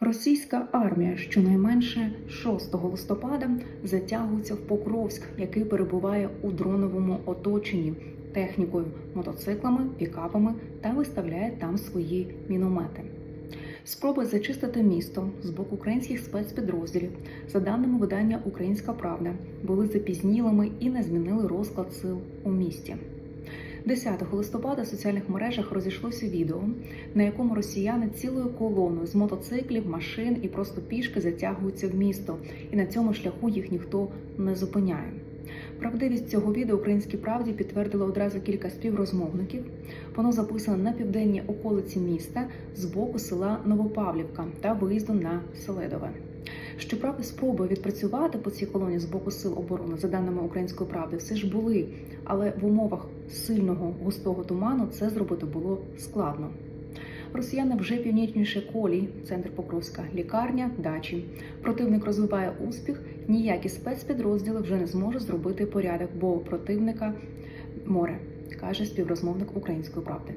Російська армія щонайменше 6 листопада затягується в Покровськ, який перебуває у дроновому оточенні технікою, мотоциклами, пікапами та виставляє там свої міномети. Спроби зачистити місто з боку українських спецпідрозділів, за даними видання Українська Правда, були запізнілими і не змінили розклад сил у місті. 10 листопада в соціальних мережах розійшлося відео, на якому росіяни цілою колоною з мотоциклів, машин і просто пішки затягуються в місто, і на цьому шляху їх ніхто не зупиняє. Правдивість цього відео українській правді підтвердили одразу кілька співрозмовників. Воно записано на південній околиці міста з боку села Новопавлівка та виїзду на Селедове. Щоправда, спроби відпрацювати по цій колоні з боку сил оборони, за даними української правди, все ж були, але в умовах сильного густого туману це зробити було складно. Росіяни вже північніше колій, центр Покровська, лікарня, дачі. Противник розвиває успіх. Ніякі спецпідрозділи вже не зможуть зробити порядок, бо противника море, каже співрозмовник української правди.